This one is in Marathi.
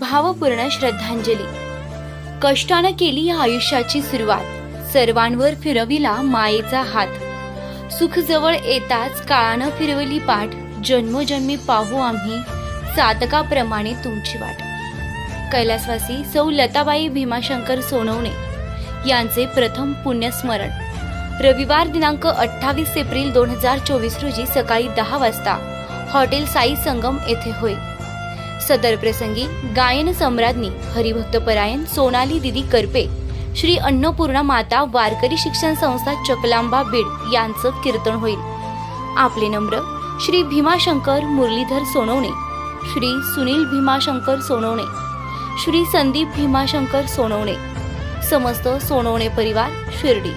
भावपूर्ण श्रद्धांजली. कष्टानं केली या आयुष्याची सुरुवात. सर्वांवर फिरविला मायेचा हात. सुख जवळ येताच काळानं फिरवली पाठ. जन्मोजन्मी पाहू आम्ही सातकाप्रमाणे तुमची वाट. कैलासवासी सौ लताबाई भीमाशंकर सोनवणे यांचे प्रथम पुण्यस्मरण. रविवार दिनांक अठ्ठावीस एप्रिल दोन हजार चोवीस रोजी सकाळी दहा वाजता हॉटेल साई संगम येथे होईल सदर प्रसंगी गायन सम्राज्ञी हरिभक्तपरायण सोनाली दिदी करपे श्री अन्नपूर्णा माता वारकरी शिक्षण संस्था चकलांबा बीड यांचं कीर्तन होईल. आपले नम्र श्री भीमाशंकर मुरलीधर सोनवणे श्री सुनील भीमाशंकर सोनवणे श्री संदीप भीमाशंकर सोनवणे समस्त सोनवणे परिवार शिर्डी.